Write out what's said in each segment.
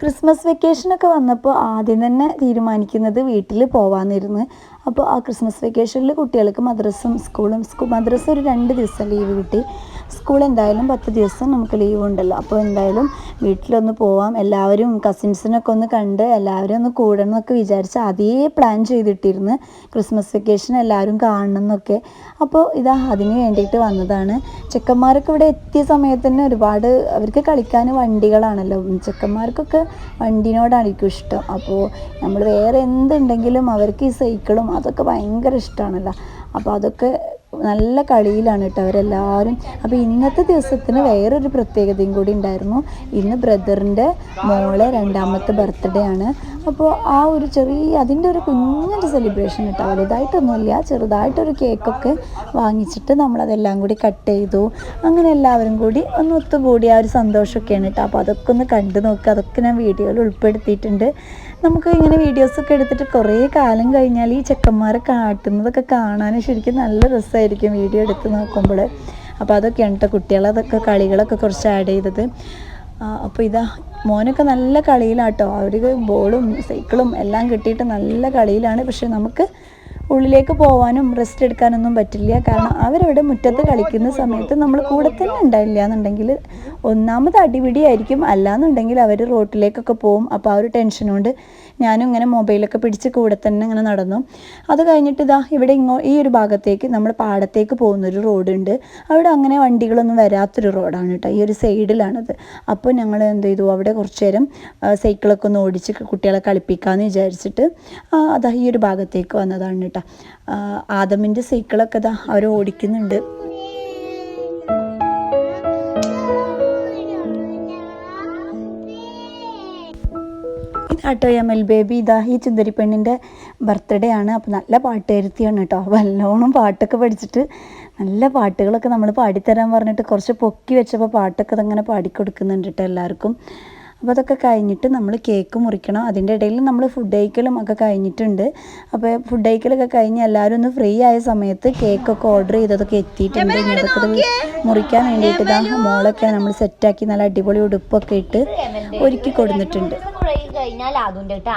Christmas വെക്കേഷനൊക്കെ വന്നപ്പോൾ ആദ്യം തന്നെ തീരുമാനിക്കുന്നത് വീട്ടിൽ പോവാന്നിരുന്ന്. അപ്പോൾ ആ ക്രിസ്മസ് വെക്കേഷനിൽ കുട്ടികൾക്ക് മദ്രസും സ്കൂളും സ്കൂ മദ്രസ ഒരു രണ്ട് ദിവസം ലീവ് കിട്ടി. സ്കൂൾ എന്തായാലും പത്ത് ദിവസം നമുക്ക് ലീവ് ഉണ്ടല്ലോ. അപ്പോൾ എന്തായാലും വീട്ടിലൊന്ന് പോവാം. എല്ലാവരും കസിൻസിനൊക്കെ ഒന്ന് കണ്ട് എല്ലാവരും ഒന്ന് കൂടണം എന്നൊക്കെ വിചാരിച്ച് അതേ പ്ലാൻ ചെയ്തിട്ടിരുന്ന് ക്രിസ്മസ് വെക്കേഷൻ എല്ലാവരും കാണണം എന്നൊക്കെ. അപ്പോൾ ഇതാ അതിന് വേണ്ടിയിട്ട് വന്നതാണ്. ചെക്കന്മാരൊക്കെ ഇവിടെ എത്തിയ സമയത്ത് തന്നെ ഒരുപാട് അവർക്ക് കളിക്കാൻ വണ്ടികളാണല്ലോ. ചെക്കന്മാർക്കൊക്കെ വണ്ടിനോടായിരിക്കും ഇഷ്ടം. അപ്പോൾ നമ്മൾ വേറെ എന്തുണ്ടെങ്കിലും അവർക്ക് ഈ സൈക്കിളും അതൊക്കെ ഭയങ്കര ഇഷ്ടമാണല്ലോ അപ്പോൾ അതൊക്കെ നല്ല കളിയിലാണ് കേട്ടോ അവരെല്ലാവരും. അപ്പോൾ ഇന്നത്തെ ദിവസത്തിന് വേറൊരു പ്രത്യേകതയും കൂടി ഉണ്ടായിരുന്നു. ഇന്ന് ബ്രദറിന്റെ മോളെ രണ്ടാമത്തെ ബർത്ത്ഡേ ആണ്. അപ്പോൾ ആ ഒരു ചെറിയ അതിന്റെ ഒരു കുഞ്ഞൊരു സെലിബ്രേഷൻ കേട്ടോ. വലുതായിട്ടൊന്നുമില്ല. ചെറുതായിട്ടൊരു കേക്കൊക്കെ വാങ്ങിച്ചിട്ട് നമ്മളതെല്ലാം കൂടി കട്ട് ചെയ്തു. അങ്ങനെ എല്ലാവരും കൂടി ഒന്ന് ഒത്തുകൂടി ആ ഒരു സന്തോഷമൊക്കെയാണ് കേട്ടോ. അപ്പോൾ അതൊക്കെ ഒന്ന് കണ്ടു നോക്കുക അതൊക്കെ ഞാൻ വീഡിയോയിൽ ഉൾപ്പെടുത്തിയിട്ടുണ്ട്. നമുക്ക് ഇങ്ങനെ വീഡിയോസൊക്കെ എടുത്തിട്ട് കുറേ കാലം കഴിഞ്ഞാൽ ഈ ചെക്കന്മാരെ കാട്ടുന്നതൊക്കെ കാണാൻ ശരിക്കും നല്ല രസമായിരിക്കും. വീഡിയോ എടുത്ത് നോക്കുമ്പോൾ. അപ്പോൾ അതൊക്കെയാണ് കേട്ടോ കുട്ടികളതൊക്കെ കളികളൊക്കെ കുറച്ച് ആഡ് ചെയ്തത്. അപ്പോൾ ഇതാ മോനൊക്കെ നല്ല കളിയിലാട്ടോ. അവർക്ക് ബോളും സൈക്കിളും എല്ലാം കിട്ടിയിട്ട് നല്ല കളിയിലാണ്. പക്ഷെ നമുക്ക് ഉള്ളിലേക്ക് പോകാനും റെസ്റ്റ് എടുക്കാനൊന്നും പറ്റില്ല. കാരണം അവരവിടെ മുറ്റത്ത് കളിക്കുന്ന സമയത്ത് നമ്മൾ കൂടെ തന്നെ ഉണ്ടായില്ല എന്നുണ്ടെങ്കിൽ ഒന്നാമത് അടിപിടിയായിരിക്കും. അല്ലാന്നുണ്ടെങ്കിൽ അവർ റോട്ടിലേക്കൊക്കെ പോകും അപ്പോൾ ആ ഒരു ടെൻഷൻ കൊണ്ട് ഞാനും ഇങ്ങനെ മൊബൈലൊക്കെ പിടിച്ച് കൂടെ തന്നെ ഇങ്ങനെ നടന്നു. അത് കഴിഞ്ഞിട്ട് ഇതാ ഇവിടെ ഇങ്ങോ ഈ ഒരു ഭാഗത്തേക്ക് നമ്മൾ പാടത്തേക്ക് പോകുന്നൊരു റോഡുണ്ട് അവിടെ അങ്ങനെ വണ്ടികളൊന്നും വരാത്തൊരു റോഡാണ് കേട്ടോ. ഈ ഒരു സൈഡിലാണത് അപ്പോൾ ഞങ്ങൾ എന്ത് ചെയ്തു? അവിടെ കുറച്ച് നേരം സൈക്കിളൊക്കെ ഒന്ന് ഓടിച്ച് കുട്ടികളെ കളിപ്പിക്കാമെന്ന് വിചാരിച്ചിട്ട് അതാ ഈ ഒരു ഭാഗത്തേക്ക് വന്നതാണ് കേട്ടോ. ആ, ആദമിന്റെ സൈക്കിളൊക്കെ ഇതാ അവർ ഓടിക്കുന്നുണ്ട്. ആട്ടോ എം എൽ ബേബി. ഇതാ ഈ ചുന്ദരി പെണ്ണിന്റെ ബർത്ത്ഡേ ആണ്. അപ്പോൾ നല്ല പാട്ടുകാരുത്തിയാണ് കേട്ടോ. വല്ലോണം പാട്ടൊക്കെ പഠിച്ചിട്ട് നല്ല പാട്ടുകളൊക്കെ നമ്മൾ പാടിത്തരാൻ പറഞ്ഞിട്ട് കുറച്ച് പൊക്കി വെച്ചപ്പോൾ പാട്ടൊക്കെ അതങ്ങനെ പാടിക്കൊടുക്കുന്നുണ്ട് കേട്ടോ എല്ലാവർക്കും. അപ്പോൾ അതൊക്കെ കഴിഞ്ഞിട്ട് നമ്മൾ കേക്ക് മുറിക്കണം. അതിന്റെ ഇടയിൽ നമ്മൾ ഫുഡ് കഴിക്കലും ഒക്കെ കഴിഞ്ഞിട്ടുണ്ട്. അപ്പോൾ ഫുഡ് കഴിക്കലൊക്കെ കഴിഞ്ഞ് എല്ലാവരും ഒന്ന് ഫ്രീ ആയ സമയത്ത് കേക്കൊക്കെ ഓർഡർ ചെയ്തതൊക്കെ എത്തിയിട്ടുണ്ട്. ഇനി അതൊക്കെ മുറിക്കാൻ വേണ്ടിയിട്ട് ഇതാ മോളൊക്കെ നമ്മൾ സെറ്റാക്കി നല്ല അടിപൊളി ഉടുപ്പൊക്കെ ഇട്ട് ഒരുക്കി കൊടുത്തിട്ടുണ്ട് കഴിഞ്ഞാൽ അതുണ്ട് കേട്ടാ.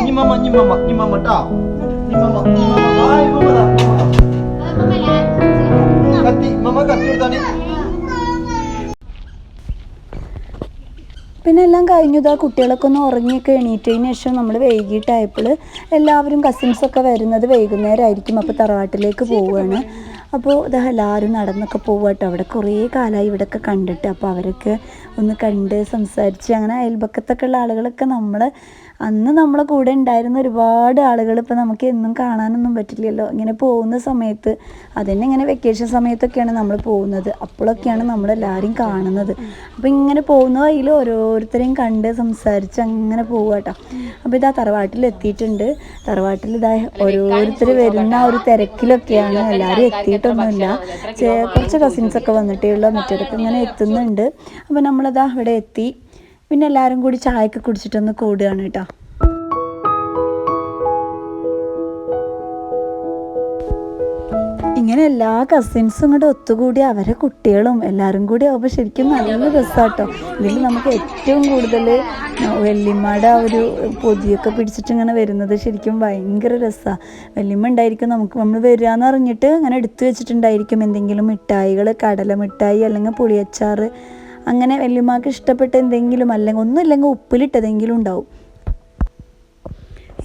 Ni mama, ni mama, ni mama ട്ടാ. Ni mama, ni mama. Ay, mama da. കത്തി മമ്മ കത്തി പിന്നെ എല്ലാം കഴിഞ്ഞു ആ കുട്ടികളൊക്കെ ഒന്ന് ഉറങ്ങിയൊക്കെ എണീറ്റതിന് ശേഷം നമ്മൾ വൈകിട്ടായപ്പോൾ എല്ലാവരും കസിൻസൊക്കെ വരുന്നത് വൈകുന്നേരമായിരിക്കും അപ്പോൾ തറവാട്ടിലേക്ക് പോവുകയാണ് അപ്പോൾ ഇതാ എല്ലാവരും നടന്നൊക്കെ പോവുക കേട്ടോ അവിടെ കുറേ കാലമായി ഇവിടെയൊക്കെ കണ്ടിട്ട്. അപ്പോൾ അവരൊക്കെ ഒന്ന് കണ്ട് സംസാരിച്ച് അങ്ങനെ അയൽപക്കത്തൊക്കെ ഉള്ള ആളുകളൊക്കെ നമ്മളെ അന്ന് നമ്മളെ കൂടെ ഉണ്ടായിരുന്ന ഒരുപാട് ആളുകൾ ഇപ്പോൾ നമുക്ക് എന്നും കാണാനൊന്നും പറ്റില്ലല്ലോ. ഇങ്ങനെ പോകുന്ന സമയത്ത് അതന്നെ ഇങ്ങനെ വെക്കേഷൻ സമയത്തൊക്കെയാണ് നമ്മൾ പോകുന്നത്. അപ്പോഴൊക്കെയാണ് നമ്മളെല്ലാവരെയും കാണുന്നത്. അപ്പോൾ ഇങ്ങനെ പോകുന്ന വഴിയിൽ ഓരോരുത്തരെയും കണ്ട് സംസാരിച്ച് അങ്ങനെ പോവുക കേട്ടോ. അപ്പോൾ ഇതാ തറവാട്ടിൽ എത്തിയിട്ടുണ്ട്. തറവാട്ടിൽ ഇതാ ഓരോരുത്തർ വരുന്ന ഒരു തിരക്കിലൊക്കെയാണ്. എല്ലാവരും എത്തിയിട്ടൊന്നുമില്ല. കുറച്ച് കസിൻസൊക്കെ വന്നിട്ടേ ഉള്ളൂ. മറ്റേതൊക്കെ ഇങ്ങനെ എത്തുന്നുണ്ട്. അപ്പോൾ നമ്മളിതാ ഇവിടെ എത്തി. പിന്നെ എല്ലാവരും കൂടി ചായയൊക്കെ കുടിച്ചിട്ടൊന്ന് കൂടുകയാണ് കേട്ടോ. ഇങ്ങനെ എല്ലാ കസിൻസും കൂടെ ഒത്തുകൂടി അവരെ കുട്ടികളും എല്ലാവരും കൂടി ആവുമ്പോൾ ശരിക്കും നല്ല രസമാട്ടോ ഇതിൽ നമുക്ക് ഏറ്റവും കൂടുതൽ വെള്ളിമ്മയുടെ ആ ഒരു പൊതിയൊക്കെ പിടിച്ചിട്ട് ഇങ്ങനെ വരുന്നത് ശരിക്കും ഭയങ്കര രസമാണ് വെല്ലിമ്മ ഉണ്ടായിരിക്കും നമുക്ക് നമ്മൾ വരികയെന്ന് അറിഞ്ഞിട്ട് അങ്ങനെ എടുത്തു വെച്ചിട്ടുണ്ടായിരിക്കും. എന്തെങ്കിലും മിഠായികൾ കടല മിഠായി അല്ലെങ്കിൽ പുളിയച്ചാറ്. അങ്ങനെ വല്യമ്മക്ക് ഇഷ്ടപ്പെട്ട എന്തെങ്കിലും അല്ലെങ്കിൽ ഒന്നുമില്ലെങ്കിൽ ഉപ്പിലിട്ടതെങ്കിലും ഉണ്ടാവും.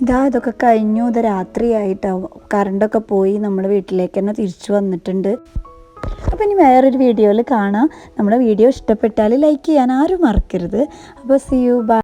ഇതാ ഇതൊക്കെ കഴിഞ്ഞു. ഇത് രാത്രിയായിട്ടാവും കറണ്ടൊക്കെ പോയി നമ്മൾ വീട്ടിലേക്ക് തന്നെ തിരിച്ചു വന്നിട്ടുണ്ട്. അപ്പോൾ ഇനി വേറൊരു വീഡിയോയിൽ കാണാം. നമ്മുടെ വീഡിയോ ഇഷ്ടപ്പെട്ടാൽ ലൈക്ക് ചെയ്യാൻ ആരും മറക്കരുത്. അപ്പോൾ സി യു ബൈ